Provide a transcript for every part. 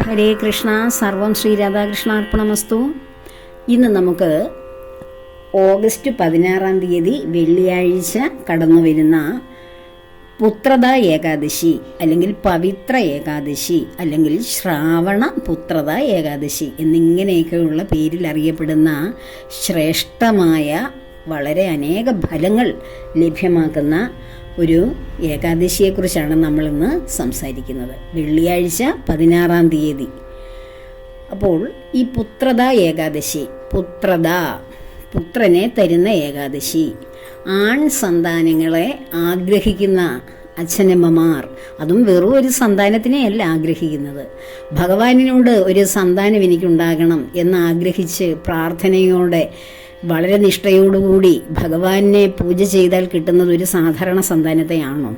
ഹരേ കൃഷ്ണ സർവം ശ്രീ രാധാകൃഷ്ണാർപ്പണമസ്തു. ഇന്ന് നമുക്ക് ഓഗസ്റ്റ് പതിനാറാം തീയതി വെള്ളിയാഴ്ച കടന്നു വരുന്ന പുത്രത ഏകാദശി അല്ലെങ്കിൽ പവിത്ര ഏകാദശി അല്ലെങ്കിൽ ശ്രാവണ പുത്രത ഏകാദശി എന്നിങ്ങനെയൊക്കെയുള്ള പേരിൽ അറിയപ്പെടുന്ന ശ്രേഷ്ഠമായ വളരെ അനേക ഫലങ്ങൾ ലഭ്യമാക്കുന്ന ഒരു ഏകാദശിയെക്കുറിച്ചാണ് നമ്മളിന്ന് സംസാരിക്കുന്നത്. വെള്ളിയാഴ്ച പതിനാറാം തീയതി. അപ്പോൾ ഈ പുത്രത ഏകാദശി പുത്രത പുത്രനെ തരുന്ന ഏകാദശി. ആൺ സന്താനങ്ങളെ ആഗ്രഹിക്കുന്ന അച്ഛനമ്മമാർ അതും വെറും ഒരു സന്താനത്തിനെയല്ല ആഗ്രഹിക്കുന്നത്. ഭഗവാനിനോട് ഒരു സന്താനം എനിക്കുണ്ടാകണം എന്ന് ആഗ്രഹിച്ച് പ്രാർത്ഥനയോടെ വളരെ നിഷ്ഠയോടുകൂടി ഭഗവാനെ പൂജ ചെയ്താൽ കിട്ടുന്നത് ഒരു സാധാരണ സന്താനത്തെയാണോ?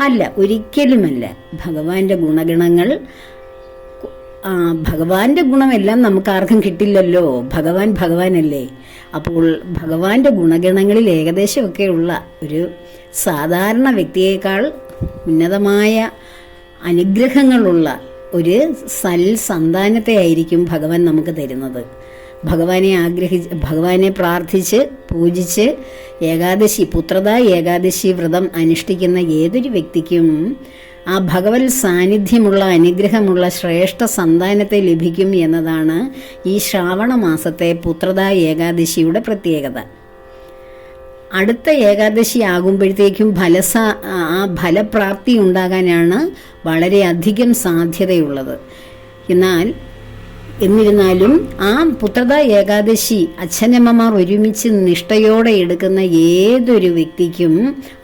അല്ല ഒരിക്കലുമല്ല. ഭഗവാന്റെ ഗുണഗണങ്ങൾ ഭഗവാന്റെ ഗുണമെല്ലാം നമുക്ക് ആർക്കും കിട്ടില്ലല്ലോ. ഭഗവാൻ ഭഗവാനല്ലേ. അപ്പോൾ ഭഗവാന്റെ ഗുണഗണങ്ങളിൽ ഏകദേശമൊക്കെയുള്ള ഒരു സാധാരണ വ്യക്തിയേക്കാൾ ഉന്നതമായ അനുഗ്രഹങ്ങളുള്ള ഒരു സൽ സന്താനത്തെ ആയിരിക്കും ഭഗവാൻ നമുക്ക് തരുന്നത്. ഭഗവാനെ ആഗ്രഹിച്ച് ഭഗവാനെ പ്രാർത്ഥിച്ച് പൂജിച്ച് ഏകാദശി പുത്രത ഏകാദശി വ്രതം അനുഷ്ഠിക്കുന്ന ഏതൊരു വ്യക്തിക്കും ആ ഭഗവത് സാന്നിധ്യമുള്ള അനുഗ്രഹമുള്ള ശ്രേഷ്ഠ സന്താനത്തെ ലഭിക്കും എന്നതാണ് ഈ ശ്രാവണ മാസത്തെ പുത്രത ഏകാദശിയുടെ പ്രത്യേകത. അടുത്ത ഏകാദശി ആകുമ്പോഴത്തേക്കും ഫലസ ആ ഫലപ്രാപ്തി ഉണ്ടാകാനാണ് വളരെയധികം സാധ്യതയുള്ളത്. എന്നാൽ എന്നിരുന്നാലും ആ പുത്രത ഏകാദശി അച്ഛനമ്മമാർ ഒരുമിച്ച് നിഷ്ഠയോടെ എടുക്കുന്ന ഏതൊരു വ്യക്തിക്കും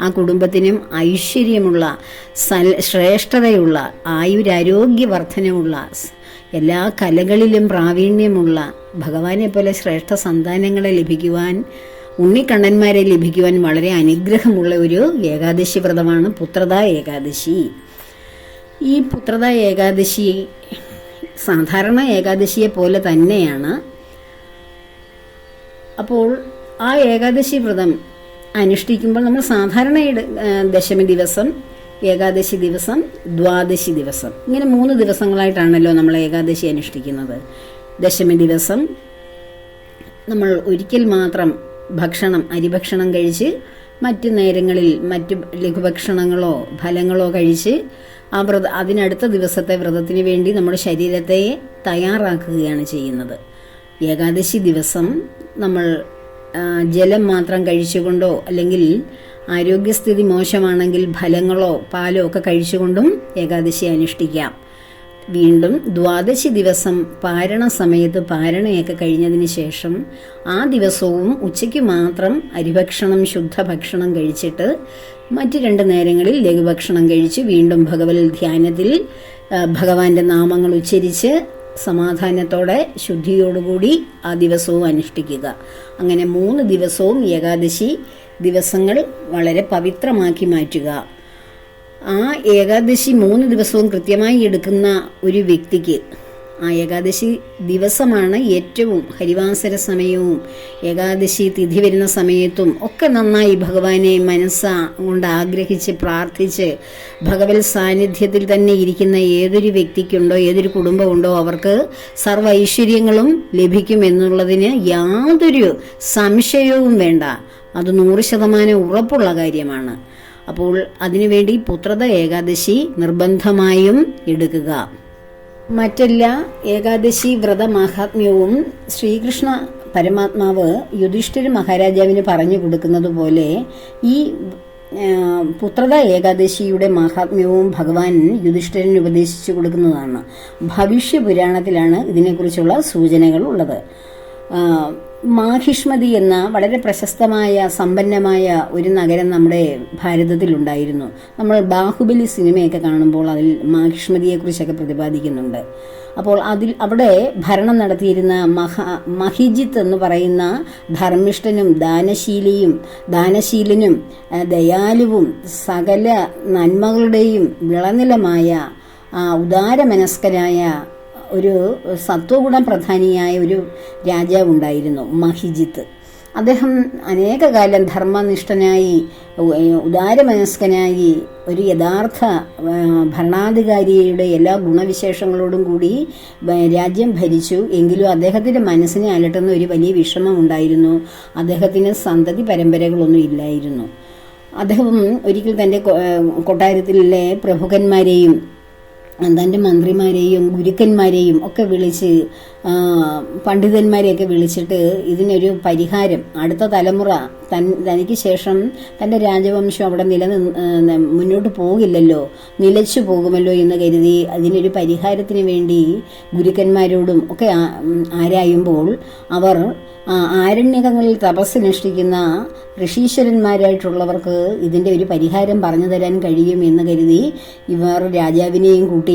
ആ കുടുംബത്തിനും ഐശ്വര്യമുള്ള സൽ ശ്രേഷ്ഠതയുള്ള ആയുരാരോഗ്യവർദ്ധനമുള്ള എല്ലാ കലകളിലും പ്രാവീണ്യമുള്ള ഭഗവാനെ പോലെ ശ്രേഷ്ഠ സന്താനങ്ങളെ ലഭിക്കുവാൻ ഉണ്ണിക്കണ്ണന്മാരെ ലഭിക്കുവാൻ വളരെ അനുഗ്രഹമുള്ള ഒരു ഏകാദശി വ്രതമാണ് പുത്രത ഏകാദശി. ഈ പുത്രത ഏകാദശി സാധാരണ ഏകാദശിയെ പോലെ തന്നെയാണ്. അപ്പോൾ ആ ഏകാദശി വ്രതം അനുഷ്ഠിക്കുമ്പോൾ നമ്മൾ സാധാരണ ദശമി ദിവസം ഏകാദശി ദിവസം ദ്വാദശി ദിവസം. ഇങ്ങനെ മൂന്ന് ദിവസങ്ങളായിട്ടാണല്ലോ നമ്മൾ ഏകാദശി അനുഷ്ഠിക്കുന്നത്. ദശമി ദിവസം നമ്മൾ ഒരിക്കൽ മാത്രം ഭക്ഷണം അരിഭക്ഷണം കഴിച്ച് മറ്റു നേരങ്ങളിൽ മറ്റു ലഘുഭക്ഷണങ്ങളോ ഫലങ്ങളോ കഴിച്ച് ആ വ്രത അതിനടുത്ത ദിവസത്തെ വ്രതത്തിന് വേണ്ടി നമ്മുടെ ശരീരത്തെ തയ്യാറാക്കുകയാണ് ചെയ്യുന്നത്. ഏകാദശി ദിവസം നമ്മൾ ജലം മാത്രം കഴിച്ചുകൊണ്ടോ അല്ലെങ്കിൽ ആരോഗ്യസ്ഥിതി മോശമാണെങ്കിൽ ഫലങ്ങളോ പാലോ ഒക്കെ കഴിച്ചുകൊണ്ടും ഏകാദശി അനുഷ്ഠിക്കാം. വീണ്ടും ദ്വാദശി ദിവസം പാരണ സമയത്ത് പാരണയൊക്കെ കഴിഞ്ഞതിന് ശേഷം ആ ദിവസവും ഉച്ചയ്ക്ക് മാത്രം അരിഭക്ഷണം ശുദ്ധഭക്ഷണം കഴിച്ചിട്ട് മറ്റ് രണ്ട് നേരങ്ങളിൽ ലഘുഭക്ഷണം കഴിച്ച് വീണ്ടും ഭഗവത് ധ്യാനത്തിൽ ഭഗവാന്റെ നാമങ്ങൾ ഉച്ചരിച്ച് സമാധാനത്തോടെ ശുദ്ധിയോടുകൂടി ആ ദിവസവും അനുഷ്ഠിക്കുക. അങ്ങനെ മൂന്ന് ദിവസവും ഏകാദശി ദിവസങ്ങൾ വളരെ പവിത്രമാക്കി മാറ്റുക. ആ ഏകാദശി മൂന്ന് ദിവസവും കൃത്യമായി എടുക്കുന്ന ഒരു വ്യക്തിക്ക് ആ ഏകാദശി ദിവസമാണ് ഏറ്റവും ഹരിവാസര സമയവും ഏകാദശി തിഥി വരുന്ന സമയത്തും ഒക്കെ നന്നായി ഭഗവാനെ മനസ്സ കൊണ്ട് ആഗ്രഹിച്ച് പ്രാർത്ഥിച്ച് ഭഗവത് സാന്നിധ്യത്തിൽ തന്നെ ഇരിക്കുന്ന ഏതൊരു വ്യക്തിക്കുണ്ടോ ഏതൊരു കുടുംബമുണ്ടോ അവർക്ക് സർവ ഐശ്വര്യങ്ങളും ലഭിക്കുമെന്നുള്ളതിന് യാതൊരു സംശയവും വേണ്ട. അത് നൂറ് ശതമാനം ഉറപ്പുള്ള കാര്യമാണ്. അപ്പോൾ അതിനുവേണ്ടി പുത്രത ഏകാദശി നിർബന്ധമായും എടുക്കുക. മറ്റെല്ലാ ഏകാദശി വ്രത മാഹാത്മ്യവും ശ്രീകൃഷ്ണ പരമാത്മാവ് യുധിഷ്ഠിര മഹാരാജാവിന് പറഞ്ഞു കൊടുക്കുന്നത് പോലെ ഈ പുത്രത ഏകാദശിയുടെ മാഹാത്മ്യവും ഭഗവാൻ യുധിഷ്ഠിരന് ഉപദേശിച്ചു കൊടുക്കുന്നതാണ്. ഭവിഷ്യ പുരാണത്തിലാണ് ഇതിനെക്കുറിച്ചുള്ള സൂചനകൾ ഉള്ളത്. മാഹിഷ്മതി എന്ന വളരെ പ്രശസ്തമായ സമ്പന്നമായ ഒരു നഗരം നമ്മുടെ ഭാരതത്തിലുണ്ടായിരുന്നു. നമ്മൾ ബാഹുബലി സിനിമയൊക്കെ കാണുമ്പോൾ അതിൽ മാഹിഷ്മതിയെക്കുറിച്ചൊക്കെ പ്രതിപാദിക്കുന്നുണ്ട്. അപ്പോൾ അതിൽ അവിടെ ഭരണം നടത്തിയിരുന്ന മഹ മഹിജിത്ത് എന്ന് പറയുന്ന ധർമ്മിഷ്ഠനും ദാനശീലിയും ദാനശീലനും ദയാലുവും സകല നന്മകളുടെയും വിളനിലമായ ഉദാരമനസ്കരായ ഒരു സത്വഗുണ പ്രധാനിയായ ഒരു രാജാവുണ്ടായിരുന്നു മഹിജിത്ത്. അദ്ദേഹം അനേക കാലം ധർമ്മനിഷ്ഠനായി ഉദാരമനസ്കനായി ഒരു യഥാർത്ഥ ഭരണാധികാരിയുടെ എല്ലാ ഗുണവിശേഷങ്ങളോടും കൂടി രാജ്യം ഭരിച്ചു. എങ്കിലും അദ്ദേഹത്തിന്റെ മനസ്സിനെ അലട്ടുന്ന ഒരു വലിയ വിഷമം ഉണ്ടായിരുന്നു അദ്ദേഹത്തിന് സന്തതി പരമ്പരകളൊന്നും ഇല്ലായിരുന്നു. അദ്ദേഹം ഒരിക്കൽ തന്റെ കൊട്ടാരത്തിലെ പ്രഭുക്കന്മാരെയും തന്റെ മന്ത്രിമാരെയും ഗുരുക്കന്മാരെയും ഒക്കെ വിളിച്ച് പണ്ഡിതന്മാരെയൊക്കെ വിളിച്ചിട്ട് ഇതിനൊരു പരിഹാരം അടുത്ത തലമുറ തൻ തനിക്ക് ശേഷം തന്റെ രാജവംശം അവിടെ നിലനിന്ന് മുന്നോട്ട് പോകില്ലല്ലോ നിലച്ചു പോകുമല്ലോ എന്ന് കരുതി അതിനൊരു പരിഹാരത്തിന് വേണ്ടി ഗുരുക്കന്മാരോടും ഒക്കെ ആരായുമ്പോൾ അവർ ആരണ്യകങ്ങളിൽ തപസ്സനുഷ്ഠിക്കുന്ന ഋഷീശ്വരന്മാരായിട്ടുള്ളവർക്ക് ഇതിന്റെ ഒരു പരിഹാരം പറഞ്ഞു തരാൻ കഴിയും എന്ന് കരുതി ഇവർ രാജാവിനെയും കൂട്ടി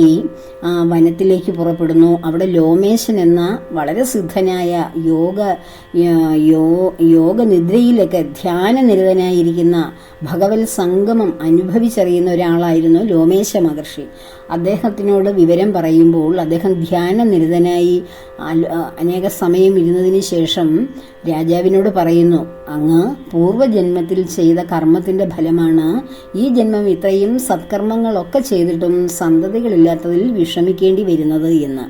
ആ, വനത്തിലേക്ക് പുറപ്പെടുന്നു. അവിടെ ലോമേശൻ എന്ന വളരെ സിദ്ധനായ യോഗ യ- യോഗനിദ്രയിലൊക്കെ ധ്യാനനിരതനായിരിക്കുന്ന ഭഗവത് സംഗമം അനുഭവിച്ചറിയുന്ന ഒരാളായിരുന്നു ലോമേശ മഹർഷി. അദ്ദേഹത്തിനോട് വിവരം പറയുമ്പോൾ അദ്ദേഹം ധ്യാനനിരതനായി നിരതനായി അനേക സമയം ഇരുന്നതിന് ശേഷം രാജാവിനോട് പറയുന്നു അങ്ങ് പൂർവജന്മത്തിൽ ചെയ്ത കർമ്മത്തിന്റെ ഫലമാണ് ഈ ജന്മം. ഇത്രയും സത്കർമ്മങ്ങളൊക്കെ ചെയ്തിട്ടും സന്തതികളില്ലാത്തതിൽ വിഷമിക്കേണ്ടി വരുന്നത് എന്ന്.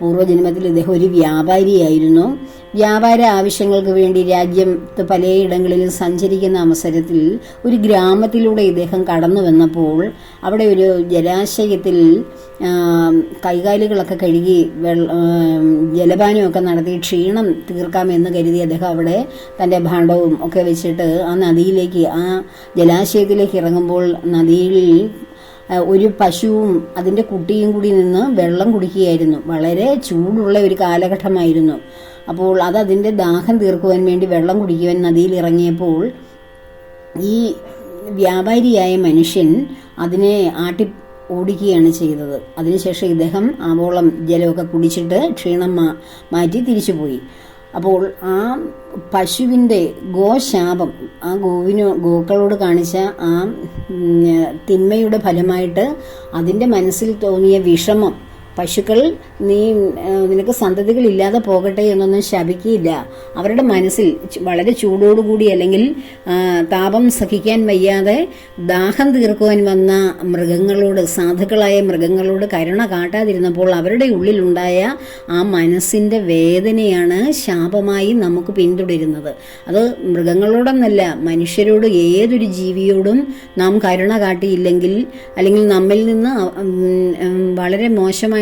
പൂർവജന്മത്തിൽ ഇദ്ദേഹം ഒരു വ്യാപാരിയായിരുന്നു. വ്യാപാര ആവശ്യങ്ങൾക്ക് വേണ്ടി രാജ്യത്ത് പലയിടങ്ങളിലും സഞ്ചരിക്കുന്ന അവസരത്തിൽ ഒരു ഗ്രാമത്തിലൂടെ ഇദ്ദേഹം കടന്നു വന്നപ്പോൾ അവിടെ ഒരു ജലാശയത്തിൽ കൈകാലുകളൊക്കെ കഴുകി വെള്ള ജലപാനമൊക്കെ നടത്തി ക്ഷീണം തീർക്കാമെന്ന് കരുതി അദ്ദേഹം അവിടെ തന്റെ ഭാണ്ഡവും ഒക്കെ വെച്ചിട്ട് ആ നദിയിലേക്ക് ആ ജലാശയത്തിലേക്ക് ഇറങ്ങുമ്പോൾ നദിയിൽ ഒരു പശുവും അതിന്റെ കുട്ടിയും കൂടി നിന്ന് വെള്ളം കുടിക്കുകയായിരുന്നു. വളരെ ചൂടുള്ള ഒരു കാലഘട്ടമായിരുന്നു. അപ്പോൾ അത് അതിന്റെ ദാഹം തീർക്കുവാൻ വേണ്ടി വെള്ളം കുടിക്കുവാൻ നദിയിൽ ഇറങ്ങിയപ്പോൾ ഈ വ്യാപാരിയായ മനുഷ്യൻ അതിനെ ആട്ടി ഓടിക്കുകയാണ് ചെയ്തത്. അതിനുശേഷം ഇദ്ദേഹം ആവോളം ജലമൊക്കെ കുടിച്ചിട്ട് ക്ഷീണം മാറ്റി തിരിച്ചുപോയി. അപ്പോൾ ആ പശുവിന്റെ ഗോശാപം ആ ഗോവിന് ഗോക്കളോട് കാണിച്ച ആ തിന്മയുടെ ഫലമായിട്ട് അതിന്റെ മനസ്സിൽ തോന്നിയ വിഷമം പശുക്കൾ നീ നിനക്ക് സന്തതികളില്ലാതെ പോകട്ടെ എന്നൊന്നും ശപിക്കുകയില്ല. അവരുടെ മനസ്സിൽ വളരെ ചൂടോടുകൂടി അല്ലെങ്കിൽ താപം സഹിക്കാൻ വയ്യാതെ ദാഹം തീർക്കുവാൻ വന്ന മൃഗങ്ങളോട് സാധുക്കളായ മൃഗങ്ങളോട് കരുണ കാട്ടാതിരുന്നപ്പോൾ അവരുടെ ഉള്ളിലുണ്ടായ ആ മനസ്സിന്റെ വേദനയാണ് ശാപമായി നമുക്ക് പിന്തുടരുന്നത്. അത് മൃഗങ്ങളോടൊന്നല്ല മനുഷ്യരോട് ഏതൊരു ജീവിയോടും നാം കരുണ കാട്ടിയില്ലെങ്കിൽ അല്ലെങ്കിൽ നമ്മിൽ നിന്ന് വളരെ വളരെ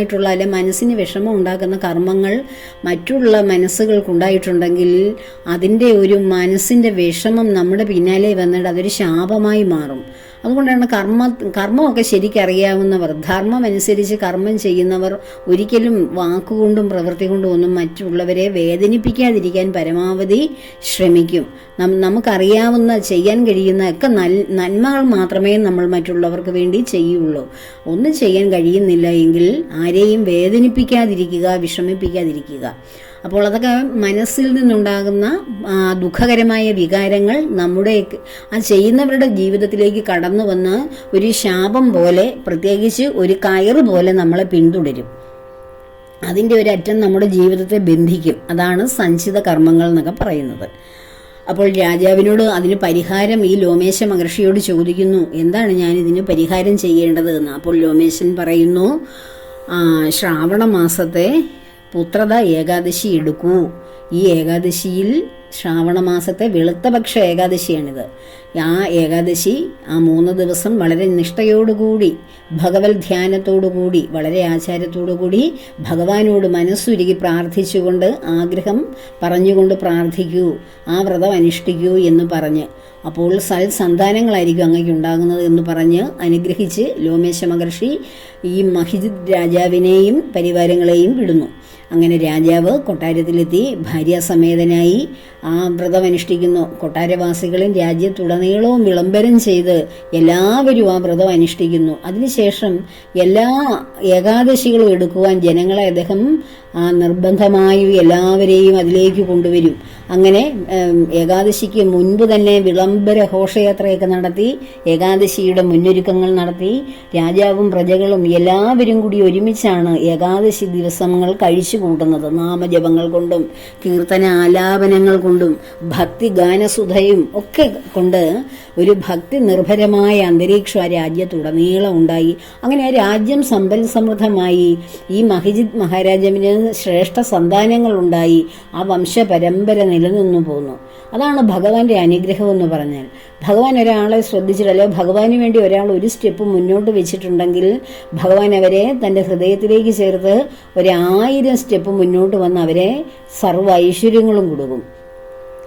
മോശമായിട്ടുള്ള അല്ലെ മനസ്സിന് വിഷമം ഉണ്ടാക്കുന്ന കർമ്മങ്ങൾ മറ്റുള്ള മനസ്സുകൾക്കുണ്ടായിട്ടുണ്ടെങ്കിൽ അതിന്റെ ഒരു മനസ്സിന്റെ വിഷമം നമ്മുടെ പിന്നാലെ വന്നിട്ട് അതൊരു ശാപമായി മാറും. അതുകൊണ്ടാണ് കർമ്മ കർമ്മമൊക്കെ ശരിക്കറിയാവുന്നവർ ധർമ്മം അനുസരിച്ച് കർമ്മം ചെയ്യുന്നവർ ഒരിക്കലും വാക്കുകൊണ്ടും പ്രവൃത്തി കൊണ്ടും ഒന്നും മറ്റുള്ളവരെ വേദനിപ്പിക്കാതിരിക്കാൻ പരമാവധി ശ്രമിക്കും. നമുക്കറിയാവുന്ന ചെയ്യാൻ കഴിയുന്ന ഒക്കെ നന്മകൾ മാത്രമേ നമ്മൾ മറ്റുള്ളവർക്ക് വേണ്ടി ചെയ്യുള്ളൂ. ഒന്നും ചെയ്യാൻ കഴിയുന്നില്ല എങ്കിൽ ആരെയും വേദനിപ്പിക്കാതിരിക്കുക വിഷമിപ്പിക്കാതിരിക്കുക. അപ്പോൾ അതൊക്കെ മനസ്സിൽ നിന്നുണ്ടാകുന്ന ദുഃഖകരമായ വികാരങ്ങൾ നമ്മുടെ ആ ചെയ്യുന്നവരുടെ ജീവിതത്തിലേക്ക് കടന്നു വന്ന് ഒരു ശാപം പോലെ പ്രത്യേകിച്ച് ഒരു കയറ് പോലെ നമ്മളെ പിന്തുടരും. അതിന്റെ ഒരു അറ്റം നമ്മുടെ ജീവിതത്തെ ബന്ധിക്കും. അതാണ് സഞ്ചിത കർമ്മങ്ങൾ എന്നൊക്കെ പറയുന്നത്. അപ്പോൾ രാജാവിനോട് അതിന് പരിഹാരം ഈ ലോമേശ മഹർഷിയോട് ചോദിക്കുന്നു എന്താണ് ഞാൻ ഇതിന് പരിഹാരം ചെയ്യേണ്ടത്? എന്ന്. അപ്പോൾ ലോമേശൻ പറയുന്നു "ആ, ശ്രാവണ മാസത്തെ പുത്രത ഏകാദശി എടുക്കൂ. ഈ ഏകാദശിയിൽ ശ്രാവണ മാസത്തെ വെളുത്തപക്ഷ ഏകാദശിയാണിത്. ആ ഏകാദശി ആ മൂന്ന് ദിവസം വളരെ നിഷ്ഠയോടുകൂടി ഭഗവത് ധ്യാനത്തോടുകൂടി വളരെ ആചാരത്തോടുകൂടി ഭഗവാനോട് മനസ്സുരുകി പ്രാർത്ഥിച്ചുകൊണ്ട് ആഗ്രഹം പറഞ്ഞുകൊണ്ട് പ്രാർത്ഥിക്കൂ ആ വ്രതം അനുഷ്ഠിക്കൂ എന്ന് പറഞ്ഞ്. അപ്പോൾ സൽ സന്താനങ്ങളായിരിക്കും അങ്ങേക്ക് ഉണ്ടാകുന്നത് എന്ന് പറഞ്ഞ് അനുഗ്രഹിച്ച് ലോമേശ മഹർഷി ഈ മഹിജിത് രാജാവിനെയും പരിവാരങ്ങളെയും വിടുന്നു. അങ്ങനെ രാജാവ് കൊട്ടാരത്തിലെത്തി ഭാര്യാസമേതനായി ആ വ്രതം അനുഷ്ഠിക്കുന്നു. കൊട്ടാരവാസികളും രാജ്യത്തുടനീളവും വിളംബരം ചെയ്ത് എല്ലാവരും ആ വ്രതം അനുഷ്ഠിക്കുന്നു. അതിനുശേഷം എല്ലാ ഏകാദശികളും എടുക്കുവാൻ ജനങ്ങളെ അദ്ദേഹം നിർബന്ധമായും എല്ലാവരെയും അതിലേക്ക് കൊണ്ടുവരും. അങ്ങനെ ഏകാദശിക്ക് മുൻപ് തന്നെ വിളംബര ഘോഷയാത്രയൊക്കെ നടത്തി ഏകാദശിയുടെ മുന്നൊരുക്കങ്ങൾ നടത്തി രാജാവും പ്രജകളും എല്ലാവരും കൂടി ഒരുമിച്ചാണ് ഏകാദശി ദിവസങ്ങൾ കഴിച്ചു കൂട്ടുന്നത് നാമജപങ്ങൾ കൊണ്ടും കീർത്തന ആലാപനങ്ങൾ കൊണ്ടും ഭക്തി ഗാനസുധയും ഒക്കെ കൊണ്ട് ഒരു ഭക്തി നിർഭരമായ അന്തരീക്ഷം ആ രാജ്യത്തുടനീളം ഉണ്ടായി. അങ്ങനെ ആ രാജ്യം സമ്പൽ സമൃദ്ധമായി. ഈ മഹിജിത് മഹാരാജാവിന് ശ്രേഷ്ഠ സന്താനങ്ങളുണ്ടായി ആ വംശപരമ്പര നിലനിന്നു പോന്നു. അതാണ് ഭഗവാന്റെ അനുഗ്രഹം എന്ന് പറഞ്ഞാൽ. ഭഗവാൻ ഒരാളെ ശ്രദ്ധിച്ചിട്ട് അല്ലെങ്കിൽ ഭഗവാന് വേണ്ടി ഒരാൾ ഒരു സ്റ്റെപ്പ് മുന്നോട്ട് വെച്ചിട്ടുണ്ടെങ്കിൽ ഭഗവാൻ അവരെ തന്റെ ഹൃദയത്തിലേക്ക് ചേർത്ത് ഒരായിരം സ്റ്റെപ്പ് മുന്നോട്ട് വന്ന് അവരെ സർവ ഐശ്വര്യങ്ങളും കൊടുക്കും.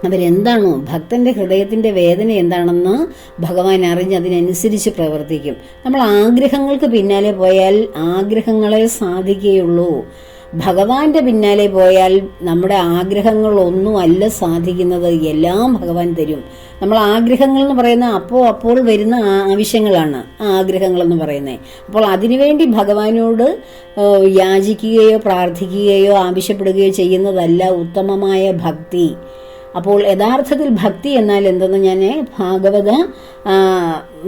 അവരെന്താണോ ഭക്തന്റെ ഹൃദയത്തിന്റെ വേദന എന്താണെന്ന് ഭഗവാൻ അറിഞ്ഞ് അതിനനുസരിച്ച് പ്രവർത്തിക്കും. നമ്മൾ ആഗ്രഹങ്ങൾക്ക് പിന്നാലെ പോയാൽ ആഗ്രഹങ്ങളെ സാധിക്കുകയുള്ളൂ. ഭഗവാന്റെ പിന്നാലെ പോയാൽ നമ്മുടെ ആഗ്രഹങ്ങളൊന്നും അല്ല സാധിക്കുന്നത്. എല്ലാം ഭഗവാൻ തരും. നമ്മൾ ആഗ്രഹങ്ങൾ എന്ന് പറയുന്ന അപ്പോൾ അപ്പോൾ വരുന്ന ആവശ്യങ്ങളാണ് ആ ആഗ്രഹങ്ങൾ എന്ന് പറയുന്നത്. അപ്പോൾ അതിനുവേണ്ടി ഭഗവാനോട് യാചിക്കുകയോ പ്രാർത്ഥിക്കുകയോ ആവശ്യപ്പെടുകയോ ചെയ്യുന്നതല്ല ഉത്തമമായ ഭക്തി. അപ്പോൾ യഥാർത്ഥത്തിൽ ഭക്തി എന്നാൽ എന്തെന്ന് ഞാൻ ഭാഗവത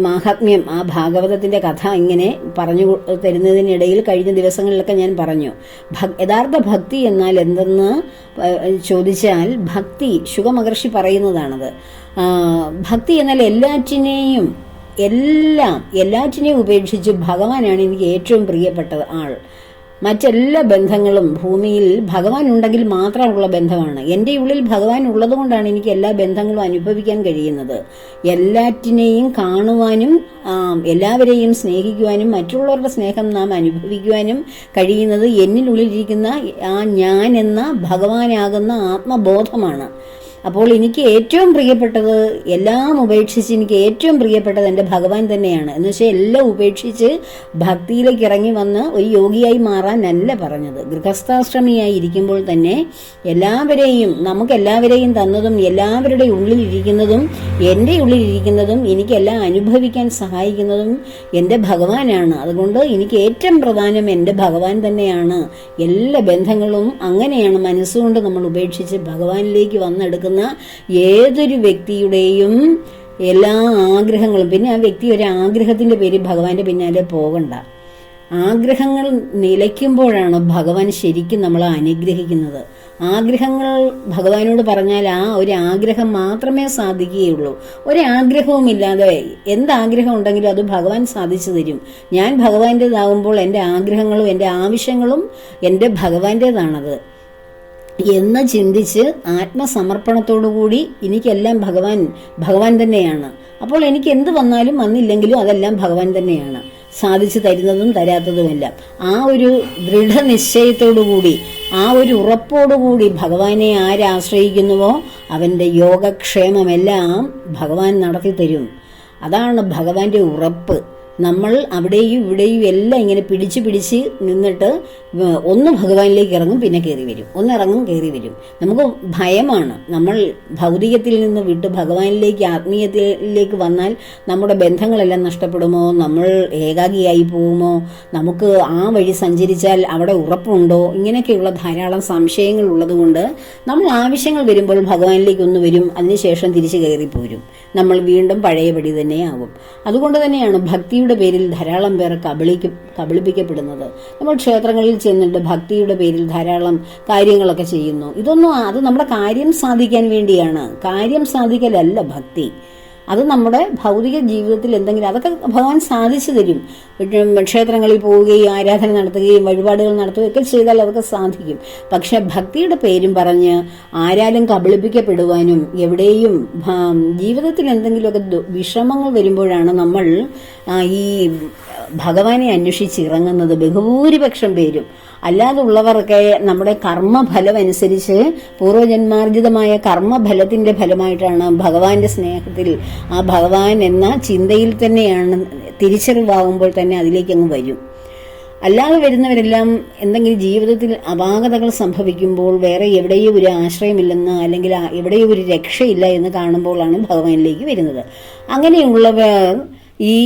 മാഹാത്മ്യം ആ ഭാഗവതത്തിന്റെ കഥ ഇങ്ങനെ പറഞ്ഞു തരുന്നതിനിടയിൽ കഴിഞ്ഞ ദിവസങ്ങളിലൊക്കെ ഞാൻ പറഞ്ഞു. യഥാർത്ഥ ഭക്തി എന്നാൽ എന്തെന്ന് ചോദിച്ചാൽ ഭക്തി ശുഖമഹർഷി പറയുന്നതാണത്. ഭക്തി എന്നാൽ എല്ലാറ്റിനെയും എല്ലാം എല്ലാറ്റിനെയും ഉപേക്ഷിച്ച് ഭഗവാനാണ് എനിക്ക് ഏറ്റവും പ്രിയപ്പെട്ടത് ആൾ. മറ്റെല്ലാ ബന്ധങ്ങളും ഭൂമിയിൽ ഭഗവാൻ ഉണ്ടെങ്കിൽ മാത്രമുള്ള ബന്ധമാണ്. എന്റെ ഉള്ളിൽ ഭഗവാൻ ഉള്ളതുകൊണ്ടാണ് എനിക്ക് എല്ലാ ബന്ധങ്ങളും അനുഭവിക്കാൻ കഴിയുന്നത്. എല്ലാറ്റിനെയും കാണുവാനും എല്ലാവരെയും സ്നേഹിക്കുവാനും മറ്റുള്ളവരുടെ സ്നേഹം നാം അനുഭവിക്കുവാനും കഴിയുന്നത് എന്നിനുള്ളിലിരിക്കുന്ന ആ ഞാൻ എന്ന ഭഗവാനാകുന്ന ആത്മബോധമാണ്. അപ്പോൾ എനിക്ക് ഏറ്റവും പ്രിയപ്പെട്ടത് എല്ലാം ഉപേക്ഷിച്ച് എനിക്ക് ഏറ്റവും പ്രിയപ്പെട്ടത് എന്റെ ഭഗവാൻ തന്നെയാണ്. എന്ന് വെച്ചാൽ എല്ലാം ഉപേക്ഷിച്ച് ഭക്തിയിലേക്ക് ഇറങ്ങി വന്ന് ഒരു യോഗിയായി മാറാനല്ല പറഞ്ഞത്. ഗൃഹസ്ഥാശ്രമിയായി ഇരിക്കുമ്പോൾ തന്നെ എല്ലാവരെയും നമുക്ക് എല്ലാവരെയും തന്നതും എല്ലാവരുടെ ഉള്ളിലിരിക്കുന്നതും എന്റെ ഉള്ളിലിരിക്കുന്നതും എനിക്കെല്ലാം അനുഭവിക്കാൻ സഹായിക്കുന്നതും എന്റെ ഭഗവാനാണ്. അതുകൊണ്ട് എനിക്ക് ഏറ്റവും പ്രധാനം എന്റെ ഭഗവാൻ തന്നെയാണ്. എല്ലാ ബന്ധങ്ങളും അങ്ങനെയാണ് മനസ്സുകൊണ്ട് നമ്മൾ ഉപേക്ഷിച്ച് ഭഗവാനിലേക്ക് വന്നെടുക്കുന്ന ഏതൊരു വ്യക്തിയുടെയും എല്ലാ ആഗ്രഹങ്ങളും പിന്നെ ആ വ്യക്തി ഒരു ആഗ്രഹത്തിന്റെ പേരിൽ ഭഗവാന്റെ പിന്നാലെ പോകണ്ട. ആഗ്രഹങ്ങൾ നിലയ്ക്കുമ്പോഴാണ് ഭഗവാൻ ശരിക്കും നമ്മളെ അനുഗ്രഹിക്കുന്നത്. ആഗ്രഹങ്ങൾ ഭഗവാനോട് പറഞ്ഞാൽ ആ ഒരു ആഗ്രഹം മാത്രമേ സാധിക്കുകയുള്ളൂ. ഒരാഗ്രഹവും ഇല്ലാതെ എന്താഗ്രഹം ഉണ്ടെങ്കിലും അത് ഭഗവാൻ സാധിച്ചു തരും. ഞാൻ ഭഗവാന്റേതാകുമ്പോൾ എന്റെ ആഗ്രഹങ്ങളും എന്റെ ആവശ്യങ്ങളും എന്റെ ഭഗവാന്റേതാണത്. എന്ന് ചിന്തിച്ച് ആത്മസമർപ്പണത്തോടുകൂടി എനിക്കെല്ലാം ഭഗവാൻ ഭഗവാൻ തന്നെയാണ്. അപ്പോൾ എനിക്ക് എന്ത് വന്നാലും വന്നില്ലെങ്കിലും അതെല്ലാം ഭഗവാൻ തന്നെയാണ്. സാധിച്ചു തരുന്നതും തരാത്തതുമെല്ലാം. ആ ഒരു ദൃഢനിശ്ചയത്തോടുകൂടി ആ ഒരു ഉറപ്പോടുകൂടി ഭഗവാനെ ആരാശ്രയിക്കുന്നുവോ അവന്റെ യോഗക്ഷേമമെല്ലാം ഭഗവാൻ നടത്തി തരും. അതാണ് ഭഗവാന്റെ ഉറപ്പ്. നമ്മൾ അവിടെയും ഇവിടെയും എല്ലാം ഇങ്ങനെ പിടിച്ച് പിടിച്ച് നിന്നിട്ട് ഒന്ന് ഭഗവാനിലേക്ക് ഇറങ്ങും പിന്നെ കയറി വരും. ഒന്ന് ഇറങ്ങും കയറി വരും. നമുക്ക് ഭയമാണ്. നമ്മൾ ഭൗതികത്തിൽ നിന്ന് വിട്ട് ഭഗവാനിലേക്ക് ആത്മീയത്തിലേക്ക് വന്നാൽ നമ്മുടെ ബന്ധങ്ങളെല്ലാം നഷ്ടപ്പെടുമോ? നമ്മൾ ഏകാഗിയായി പോകുമോ? നമുക്ക് ആ വഴി സഞ്ചരിച്ചാൽ അവിടെ ഉറപ്പുണ്ടോ? ഇങ്ങനെയൊക്കെയുള്ള ധാരാളം സംശയങ്ങൾ ഉള്ളതുകൊണ്ട് നമ്മൾ ആവശ്യങ്ങൾ വരുമ്പോൾ ഭഗവാനിലേക്ക് ഒന്ന് വരും. അതിനുശേഷം തിരിച്ചു കയറി പോരും. നമ്മൾ വീണ്ടും പഴയപടി തന്നെ ആകും അതുകൊണ്ട് തന്നെയാണ് ഭക്തിയുടെ പേരിൽ ധാരാളം പേർ കബളിക്ക് കബളിപ്പിക്കപ്പെടുന്നത്. നമ്മൾ ക്ഷേത്രങ്ങളിൽ ചെന്നിട്ട് ഭക്തിയുടെ പേരിൽ ധാരാളം കാര്യങ്ങളൊക്കെ ചെയ്യുന്നു. ഇതൊന്നും അത് നമ്മുടെ കാര്യം സാധിക്കാൻ വേണ്ടിയാണ്. കാര്യം സാധിക്കലല്ല ഭക്തി. അത് നമ്മുടെ ഭൗതിക ജീവിതത്തിൽ എന്തെങ്കിലും അതൊക്കെ ഭഗവാൻ സാധിച്ചു തരും. ക്ഷേത്രങ്ങളിൽ പോവുകയും ആരാധന നടത്തുകയും വഴിപാടുകൾ നടത്തുകയും ഒക്കെ ചെയ്താൽ അതൊക്കെ സാധിക്കും. പക്ഷെ ഭക്തിയുടെ പേരും പറഞ്ഞ് ആരാലും കബളിപ്പിക്കപ്പെടുവാനും എവിടെയും ജീവിതത്തിൽ എന്തെങ്കിലുമൊക്കെ വിഷമങ്ങൾ വരുമ്പോഴാണ് നമ്മൾ ഈ ഭഗവാനെ അന്വേഷിച്ച് ഇറങ്ങുന്നത്. ബഹുഭൂരിപക്ഷം പേരും. അല്ലാതുള്ളവർക്ക് നമ്മുടെ കർമ്മഫലം അനുസരിച്ച് പൂർവജന്മാർജിതമായ കർമ്മഫലത്തിന്റെ ഫലമായിട്ടാണ് ഭഗവാന്റെ സ്നേഹത്തിൽ ആ ഭഗവാൻ എന്ന ചിന്തയിൽ തന്നെയാണ് തിരിച്ചറിവാകുമ്പോൾ തന്നെ അതിലേക്ക് അങ്ങ് വരും. അല്ലാതെ വരുന്നവരെല്ലാം എന്തെങ്കിലും ജീവിതത്തിൽ അപാകതകൾ സംഭവിക്കുമ്പോൾ വേറെ എവിടെയും ഒരു ആശ്രയമില്ലെന്ന് അല്ലെങ്കിൽ എവിടെയും ഒരു രക്ഷയില്ല എന്ന് കാണുമ്പോഴാണ് ഭഗവാനിലേക്ക് വരുന്നത്. അങ്ങനെയുള്ളവർ ഈ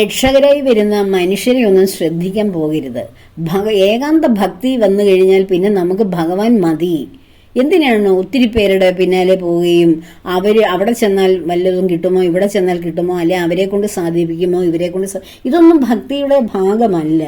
രക്ഷകരായി വരുന്ന മനുഷ്യരെ ഒന്നും ശ്രദ്ധിക്കാൻ പോകരുത്. ഭഗ ഏകാന്ത ഭക്തി വന്നു കഴിഞ്ഞാൽ പിന്നെ നമുക്ക് ഭഗവാൻ മതി. എന്തിനാണ് ഒത്തിരി പേരുടെ പിന്നാലെ പോവുകയും അവർ അവിടെ ചെന്നാൽ വല്ലതും കിട്ടുമോ ഇവിടെ ചെന്നാൽ കിട്ടുമോ അല്ലെ അവരെ കൊണ്ട് സാധിപ്പിക്കുമോ ഇവരെ കൊണ്ട് ഇതൊന്നും ഭക്തിയുടെ ഭാഗമല്ല.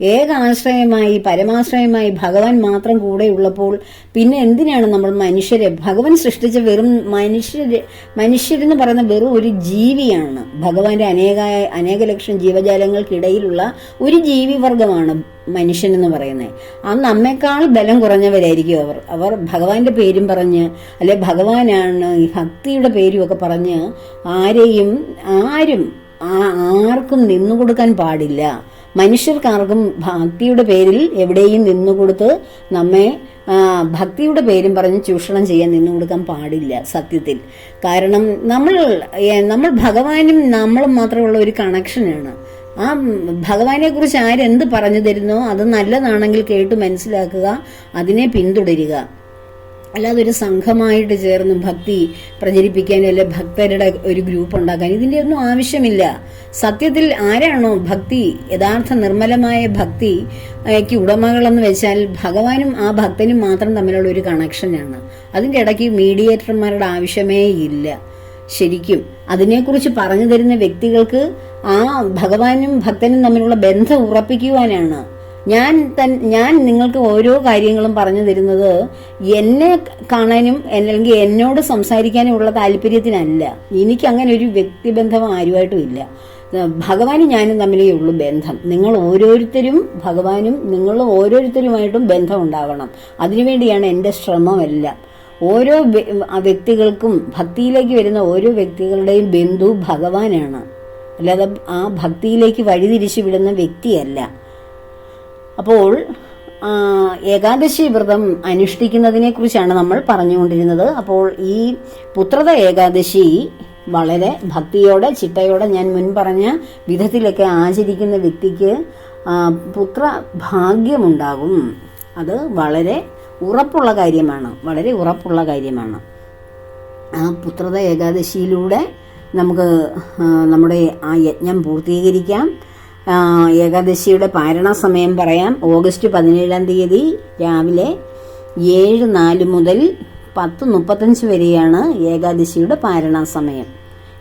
ഏക ആശ്രയമായി പരമാശ്രയമായി ഭഗവാൻ മാത്രം കൂടെ ഉള്ളപ്പോൾ പിന്നെ എന്തിനാണ് നമ്മൾ മനുഷ്യരെ ഭഗവാൻ സൃഷ്ടിച്ച വെറും മനുഷ്യര് മനുഷ്യരെന്ന് പറയുന്ന വെറും ഒരു ജീവിയാണ്. ഭഗവാന്റെ അനേക അനേക ലക്ഷം ജീവജാലങ്ങൾക്കിടയിലുള്ള ഒരു ജീവിവർഗമാണ് മനുഷ്യൻ എന്ന് പറയുന്നത്. ആ നമ്മെക്കാൾ ബലം കുറഞ്ഞവരായിരിക്കും അവർ. അവർ ഭഗവാന്റെ പേരും പറഞ്ഞ് അല്ലെ ഭഗവാനാണ് ഈ ഭക്തിയുടെ പേരും ഒക്കെ പറഞ്ഞ് ആരെയും ആരും ആർക്കും നിന്നു കൊടുക്കാൻ പാടില്ല. മനുഷ്യർക്കാർക്കും ഭക്തിയുടെ പേരിൽ എവിടെയും നിന്നുകൊടുത്ത് നമ്മെ ഭക്തിയുടെ പേരും പറഞ്ഞ് ചൂഷണം ചെയ്യാൻ നിന്നു കൊടുക്കാൻ പാടില്ല സത്യത്തിൽ. കാരണം നമ്മൾ നമ്മൾ ഭഗവാനും നമ്മളും മാത്രമുള്ള ഒരു കണക്ഷനാണ്. ആ ഭഗവാനെ കുറിച്ച് ആരെന്ത് പറഞ്ഞു തരുന്നോ അത് നല്ലതാണെങ്കിൽ കേട്ട് മനസ്സിലാക്കുക അതിനെ പിന്തുടരുക. അല്ലാതെ ഒരു സംഘമായിട്ട് ചേർന്ന് ഭക്തി പ്രചരിപ്പിക്കാൻ അല്ലെ ഭക്തരുടെ ഒരു ഗ്രൂപ്പ് ഉണ്ടാക്കാൻ ഇതിന്റെ ഒന്നും ആവശ്യമില്ല. സത്യത്തിൽ ആരാണോ ഭക്തി യഥാർത്ഥ നിർമ്മലമായ ഭക്തി ക്ക് ഉടമകളെന്ന് വെച്ചാൽ ഭഗവാനും ആ ഭക്തനും മാത്രം തമ്മിലുള്ള ഒരു കണക്ഷനാണ് അതിന്റെ ഇടയ്ക്ക് മീഡിയേറ്റർമാരുടെ ആവശ്യമേ ഇല്ല. ശരിക്കും അതിനെക്കുറിച്ച് പറഞ്ഞു തരുന്ന വ്യക്തികൾക്ക് ആ ഭഗവാനും ഭക്തനും തമ്മിലുള്ള ബന്ധം ഉറപ്പിക്കുവാനാണ്. ഞാൻ തൻ ഞാൻ നിങ്ങൾക്ക് ഓരോ കാര്യങ്ങളും പറഞ്ഞു തരുന്നത് എന്നെ കാണാനും അല്ലെങ്കിൽ എന്നോട് സംസാരിക്കാനും ഉള്ള താല്പര്യത്തിനല്ല. എനിക്ക് അങ്ങനെ ഒരു വ്യക്തിബന്ധം ആരുമായിട്ടും ഇല്ല. ഭഗവാനും ഞാനും തമ്മിലേ ഉള്ളൂ ബന്ധം. നിങ്ങൾ ഓരോരുത്തരും ഭഗവാനും നിങ്ങൾ ഓരോരുത്തരുമായിട്ടും ബന്ധം ഉണ്ടാവണം. അതിനുവേണ്ടിയാണ് എന്റെ ശ്രമമെല്ലാം. ഓരോ വ്യക്തികൾക്കും ഭക്തിയിലേക്ക് വരുന്ന ഓരോ വ്യക്തികളുടെയും ബന്ധു ഭഗവാനാണ്. അല്ലാതെ ആ ഭക്തിയിലേക്ക് വഴിതിരിച്ചു വിടുന്ന വ്യക്തിയല്ല. അപ്പോൾ ഏകാദശി വ്രതം അനുഷ്ഠിക്കുന്നതിനെ കുറിച്ചാണ് നമ്മൾ പറഞ്ഞുകൊണ്ടിരുന്നത്. അപ്പോൾ ഈ പുത്രത ഏകാദശി വളരെ ഭക്തിയോടെ ചിട്ടയോടെ ഞാൻ മുൻ പറഞ്ഞ വിധത്തിലൊക്കെ ആചരിക്കുന്ന വ്യക്തിക്ക് പുത്ര ഭാഗ്യമുണ്ടാകും. അത് വളരെ ഉറപ്പുള്ള കാര്യമാണ്. വളരെ ഉറപ്പുള്ള കാര്യമാണ്. ആ പുത്രത ഏകാദശിയിലൂടെ നമുക്ക് നമ്മുടെ ആ യജ്ഞം പൂർത്തീകരിക്കാം. ഏകാദശിയുടെ പാരണ സമയം പറയാം. ഓഗസ്റ്റ് പതിനേഴാം തീയതി രാവിലെ ഏഴ് നാല് മുതൽ പത്ത് മുപ്പത്തഞ്ച് വരെയാണ് ഏകാദശിയുടെ പാരണ സമയം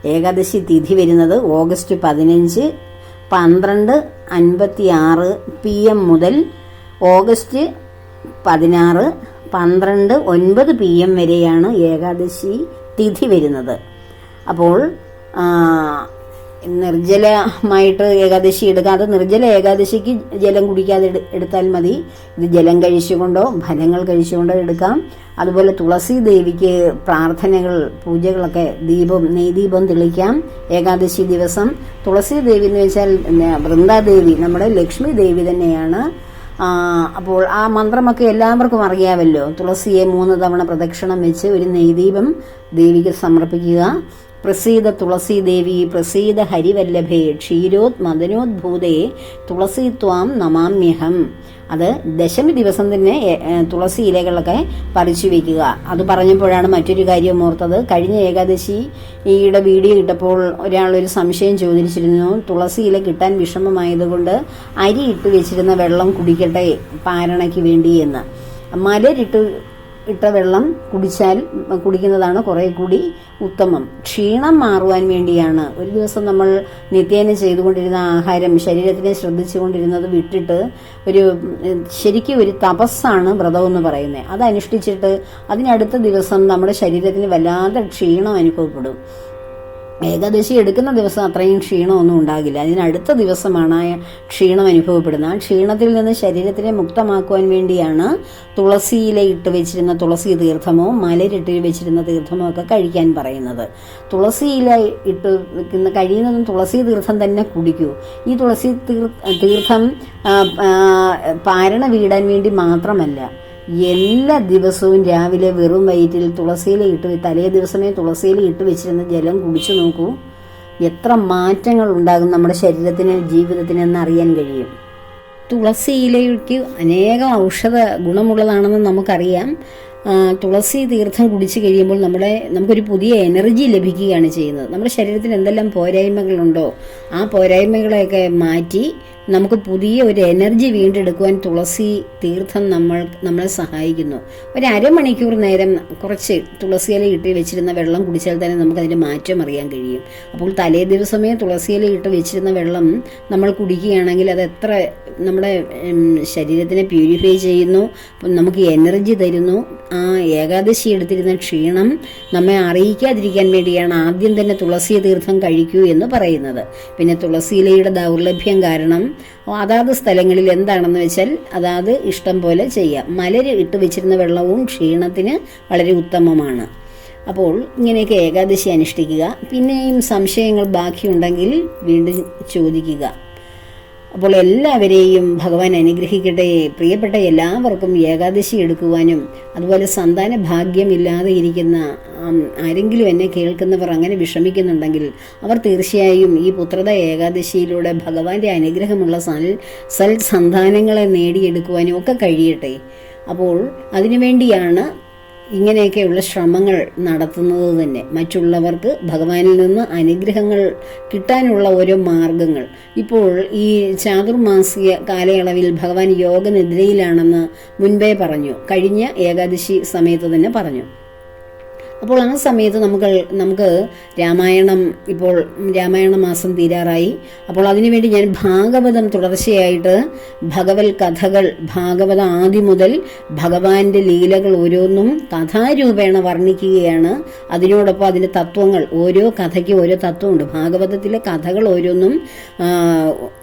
ഏകാദശി തിഥി വരുന്നത് ഓഗസ്റ്റ് പതിനഞ്ച് പന്ത്രണ്ട് അൻപത്തി ആറ് പി എം മുതൽ ഓഗസ്റ്റ് പതിനാറ് പന്ത്രണ്ട് ഒൻപത് പി എം വരെയാണ് ഏകാദശി തിഥി വരുന്നത്. അപ്പോൾ നിർജലമായിട്ട് ഏകാദശി എടുക്കാം. അത് നിർജല ഏകാദശിക്ക് ജലം കുടിക്കാതെ എടു- എടുത്താൽ മതി. ഇത് ജലം കഴിച്ചുകൊണ്ടോ ഫലങ്ങൾ കഴിച്ചുകൊണ്ടോ എടുക്കാം. അതുപോലെ തുളസി ദേവിക്ക് പ്രാർത്ഥനകൾ പൂജകളൊക്കെ ദീപം നെയ്ദീപം തെളിക്കാം ഏകാദശി ദിവസം. തുളസി ദേവി എന്ന് വെച്ചാൽ വൃന്ദാദേവി നമ്മുടെ ലക്ഷ്മി ദേവി തന്നെയാണ്. അപ്പോൾ ആ മന്ത്രമൊക്കെ എല്ലാവർക്കും അറിയാമല്ലോ. തുളസിയെ മൂന്ന് തവണ പ്രദക്ഷിണം വെച്ച് ഒരു നെയ്ദീപം ദേവിക്ക് സമർപ്പിക്കുക. പ്രസീത തുളസി ദേവി പ്രസീത ഹരിവല്ലഭേ ക്ഷീരോത് മദനോദ്ഭൂതേ തുളസി ത്വാം നമാമ്യഹം. അത് ദശമി ദിവസം തന്നെ തുളസി ഇലകളൊക്കെ പറിച്ചു വെക്കുക. അത് പറഞ്ഞപ്പോഴാണ് മറ്റൊരു കാര്യം ഓർത്തത്. കഴിഞ്ഞ ഏകാദശി ഈയുടെ വീഡിയോ ഇട്ടപ്പോൾ ഒരാളൊരു ഒരു സംശയം ചോദിച്ചിരുന്നു. തുളസി ഇല കിട്ടാൻ വിഷമമായതുകൊണ്ട് അരി ഇട്ട് വെച്ചിരുന്ന വെള്ളം കുടിക്കട്ടെ പാരണയ്ക്ക് വേണ്ടി എന്ന്. മലരിട്ട് ഇട്ട വെള്ളം കുടിച്ചാൽ കുടിക്കുന്നതാണ് കുറെ കൂടി ഉത്തമം. ക്ഷീണം മാറുവാൻ വേണ്ടിയാണ്. ഒരു ദിവസം നമ്മൾ നിത്യേന ചെയ്തുകൊണ്ടിരുന്ന ആഹാരം ശരീരത്തിനെ ശ്രദ്ധിച്ചുകൊണ്ടിരുന്നത് വിട്ടിട്ട് ഒരു ശരിക്കും ഒരു തപസ്സാണ് വ്രതം എന്ന് പറയുന്നത്. അത് അനുഷ്ഠിച്ചിട്ട് അതിനടുത്ത ദിവസം നമ്മുടെ ശരീരത്തിന് വല്ലാതെ ക്ഷീണം അനുഭവപ്പെടും. ഏകാദശി എടുക്കുന്ന ദിവസം അത്രയും ക്ഷീണമൊന്നും ഉണ്ടാകില്ല. അതിനടുത്ത ദിവസമാണ് ആ ക്ഷീണം അനുഭവപ്പെടുന്നത്. ആ ക്ഷീണത്തിൽ നിന്ന് ശരീരത്തിനെ മുക്തമാക്കുവാൻ വേണ്ടിയാണ് തുളസിയില ഇട്ട് വെച്ചിരുന്ന തുളസി തീർത്ഥമോ മലരിട്ട് വെച്ചിരുന്ന തീർത്ഥമോ ഒക്കെ കഴിക്കാൻ പറയുന്നത്. തുളസിയില ഇട്ട് കഴിയുന്നതും തുളസി തീർത്ഥം തന്നെ കുടിക്കൂ. ഈ തുളസി തീർ- തീർത്ഥം പാരണ വീടാൻ വേണ്ടി മാത്രമല്ല. എല്ലാ ദിവസവും രാവിലെ വെറും വയറ്റിൽ തുളസിയില ഇട്ട് തലേ ദിവസമേ തുളസിയില ഇട്ട് വെച്ചിരുന്ന ജലം കുടിച്ചു നോക്കൂ. എത്ര മാറ്റങ്ങൾ ഉണ്ടാകും നമ്മുടെ ശരീരത്തിന് ജീവിതത്തിന് എന്ന് അറിയാൻ കഴിയും. തുളസിയിലയ്ക്ക് അനേകം ഔഷധ ഗുണമുള്ളതാണെന്ന് നമുക്കറിയാം. തുളസി തീർത്ഥം കുടിച്ചു കഴിയുമ്പോൾ നമ്മുടെ നമുക്കൊരു പുതിയ എനർജി ലഭിക്കുകയാണ് ചെയ്യുന്നത്. നമ്മുടെ ശരീരത്തിന് എന്തെല്ലാം പോരായ്മകളുണ്ടോ ആ പോരായ്മകളെയൊക്കെ മാറ്റി നമുക്ക് പുതിയ ഒരു എനർജി വീണ്ടെടുക്കുവാൻ തുളസി തീർത്ഥം നമ്മൾ നമ്മളെ സഹായിക്കുന്നു. ഒരു അരമണിക്കൂർ നേരം കുറച്ച് തുളസിയില ഇട്ട് വെച്ചിരുന്ന വെള്ളം കുടിച്ചാൽ തന്നെ നമുക്ക് അതിന്റെ മാറ്റം അറിയാൻ കഴിയും. അപ്പോൾ തലേ ദിവസമേ തുളസിയില ഇട്ട് വെച്ചിരുന്ന വെള്ളം നമ്മൾ കുടിക്കുകയാണെങ്കിൽ അത് എത്ര നമ്മുടെ ശരീരത്തിനെ പ്യൂരിഫൈ ചെയ്യുന്നു നമുക്ക് എനർജി തരുന്നു ആ ഏകാദശി എടുത്തിരുന്ന ക്ഷീണം നമ്മെ അറിയിക്കാതിരിക്കാൻ വേണ്ടിയാണ് ആദ്യം തന്നെ തുളസി തീർത്ഥം കഴിക്കൂ എന്ന് പറയുന്നത്. പിന്നെ തുളസിയിലയുടെ ദൗർലഭ്യം കാരണം അതാത് സ്ഥലങ്ങളിൽ എന്താണെന്ന് വെച്ചാൽ അതാത് ഇഷ്ടം പോലെ ചെയ്യാം. മലര് ഇട്ട് വെച്ചിരുന്ന വെള്ളവും ക്ഷീണത്തിന് വളരെ ഉത്തമമാണ്. അപ്പോൾ ഇങ്ങനെയൊക്കെ ഏകാദശി അനുഷ്ഠിക്കുക. പിന്നെയും സംശയങ്ങൾ ബാക്കിയുണ്ടെങ്കിൽ വീണ്ടും ചോദിക്കുക. അപ്പോൾ എല്ലാവരെയും ഭഗവാൻ അനുഗ്രഹിക്കട്ടെ. പ്രിയപ്പെട്ട എല്ലാവർക്കും ഏകാദശി എടുക്കുവാനും അതുപോലെ സന്താന ഭാഗ്യമില്ലാതെ ഇരിക്കുന്ന ആരെങ്കിലും എന്നെ കേൾക്കുന്നവർ അങ്ങനെ വിഷമിക്കുന്നുണ്ടെങ്കിൽ അവർ തീർച്ചയായും ഈ പുത്രത ഏകാദശിയിലൂടെ ഭഗവാന്റെ അനുഗ്രഹമുള്ള സൽ സൽ സന്താനങ്ങളെ നേടിയെടുക്കുവാനും ഒക്കെ കഴിയട്ടെ. അപ്പോൾ അതിനുവേണ്ടിയാണ് ഇങ്ങനെയൊക്കെയുള്ള ശ്രമങ്ങൾ നടത്തുന്നത് തന്നെ. മറ്റുള്ളവർക്ക് ഭഗവാനിൽ നിന്ന് അനുഗ്രഹങ്ങൾ കിട്ടാനുള്ള ഓരോ മാർഗങ്ങൾ. ഇപ്പോൾ ഈ ചാതുർമാസിക കാലയളവിൽ ഭഗവാൻ യോഗനിദ്രയിലാണെന്ന് മുൻപേ പറഞ്ഞു. കഴിഞ്ഞ ഏകാദശി സമയത്ത് തന്നെ പറഞ്ഞു. അപ്പോൾ ആ സമയത്ത് നമുക്ക് നമുക്ക് രാമായണം ഇപ്പോൾ രാമായണ മാസം തീരാറായി. അപ്പോൾ അതിനുവേണ്ടി ഞാൻ ഭാഗവതം തുടർച്ചയായിട്ട് ഭഗവത് കഥകൾ ഭാഗവത ആദ്യം മുതൽ ഭഗവാന്റെ ലീലകൾ ഓരോന്നും കഥാരൂപേണ വർണിക്കുകയാണ്. അതിനോടൊപ്പം അതിന്റെ തത്വങ്ങൾ ഓരോ കഥയ്ക്ക് ഓരോ തത്വമുണ്ട്. ഭാഗവതത്തിലെ കഥകൾ ഓരോന്നും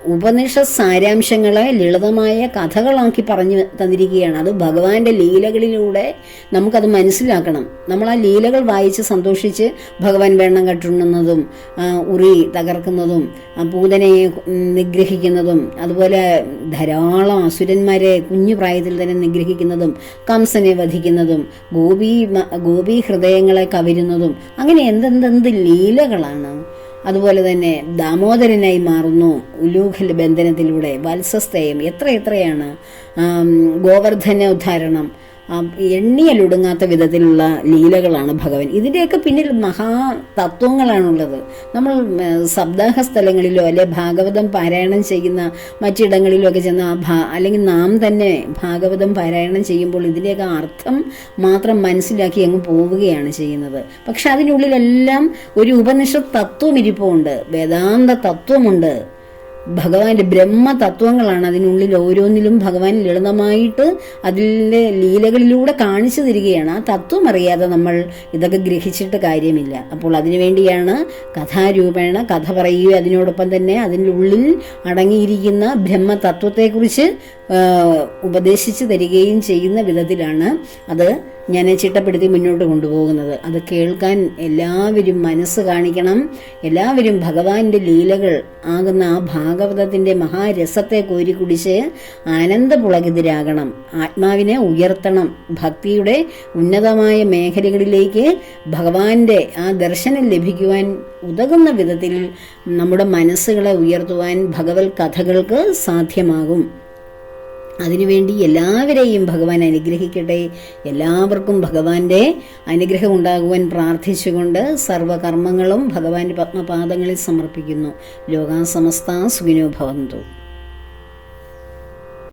ഉപനിഷ സാരാംശങ്ങളെ ലളിതമായ കഥകളാക്കി പറഞ്ഞു തന്നിരിക്കുകയാണ്. അത് ഭഗവാന്റെ ലീലകളിലൂടെ നമുക്കത് മനസ്സിലാക്കണം. നമ്മൾ ആ ലീലകൾ വായിച്ച് സന്തോഷിച്ച് ഭഗവാൻ വെണ്ണം കട്ടുണ്ണുന്നതും ഉറി തകർക്കുന്നതും പൂതനയെ നിഗ്രഹിക്കുന്നതും അതുപോലെ ധാരാളം അസുരന്മാരെ കുഞ്ഞു പ്രായത്തിൽ തന്നെ നിഗ്രഹിക്കുന്നതും കംസനെ വധിക്കുന്നതും ഗോപി ഗോപി ഹൃദയങ്ങളെ കവരുന്നതും അങ്ങനെ എന്തെന്തെന്ത് ലീലകളാണ്. അതുപോലെ തന്നെ ദാമോദരനായി മാറുന്നു ഉലൂഖൽ ബന്ധനത്തിലൂടെ വത്സസ്തയം എത്ര എത്രയാണ് ഗോവർദ്ധന ഉദ്ധാരണം എണ്ണിയലൊടുങ്ങാത്ത വിധത്തിലുള്ള ലീലകളാണ് ഭഗവൻ. ഇതിന്റെയൊക്കെ പിന്നിൽ മഹാ തത്വങ്ങളാണുള്ളത്. നമ്മൾ സപ്താഹ സ്ഥലങ്ങളിലോ അല്ലെ ഭാഗവതം പാരായണം ചെയ്യുന്ന മറ്റിടങ്ങളിലോ ഒക്കെ ചെന്ന് ഭാ അല്ലെങ്കിൽ നാം തന്നെ ഭാഗവതം പാരായണം ചെയ്യുമ്പോൾ ഇതിന്റെയൊക്കെ അർത്ഥം മാത്രം മനസ്സിലാക്കി അങ്ങ് പോവുകയാണ് ചെയ്യുന്നത്. പക്ഷെ അതിനുള്ളിലെല്ലാം ഒരു ഉപനിഷ തത്വം ഇരിപ്പുണ്ട്. വേദാന്ത തത്വമുണ്ട്. ഭഗവാന്റെ ബ്രഹ്മ തത്വങ്ങളാണ് അതിനുള്ളിൽ ഓരോന്നിലും ഭഗവാൻ ലളിതമായിട്ട് അതിന്റെ ലീലകളിലൂടെ കാണിച്ചു തരികയാണ്. ആ തത്വം അറിയാതെ നമ്മൾ ഇതൊക്കെ ഗ്രഹിച്ചിട്ട് കാര്യമില്ല. അപ്പോൾ അതിനുവേണ്ടിയാണ് കഥാരൂപേണ കഥ പറയുകയും അതിനോടൊപ്പം തന്നെ അതിന്റെ ഉള്ളിൽ അടങ്ങിയിരിക്കുന്ന ബ്രഹ്മ തത്വത്തെക്കുറിച്ച് ഉപദേശിച്ചു തരികയും ചെയ്യുന്ന വിധത്തിലാണ് അത് ഞാൻ ചിട്ടപ്പെടുത്തി മുന്നോട്ട് കൊണ്ടുപോകുന്നത്. അത് കേൾക്കാൻ എല്ലാവരും മനസ്സ് കാണിക്കണം. എല്ലാവരും ഭഗവാന്റെ ലീലകൾ ആകുന്ന ആ ഭാഗവതത്തിന്റെ മഹാരസത്തെ കോരി കുടിച്ച് ആനന്ദപുളകിതരാകണം. ആത്മാവിനെ ഉയർത്തണം. ഭക്തിയുടെ ഉന്നതമായ മേഖലകളിലേക്ക് ഭഗവാന്റെ ആ ദർശനം ലഭിക്കുവാൻ ഉതകുന്ന വിധത്തിൽ നമ്മുടെ മനസ്സുകളെ ഉയർത്തുവാൻ ഭഗവത് കഥകൾക്ക് സാധ്യമാകും. അതിനുവേണ്ടി എല്ലാവരെയും ഭഗവാൻ അനുഗ്രഹിക്കട്ടെ. എല്ലാവർക്കും ഭഗവാന്റെ അനുഗ്രഹം ഉണ്ടാകുവാൻ പ്രാർത്ഥിച്ചുകൊണ്ട് സർവകർമ്മങ്ങളും ഭഗവാന്റെ പത്മപാദങ്ങളിൽ സമർപ്പിക്കുന്നു. ലോകാസമസ്ത സുഖിനോ ഭവന്തു.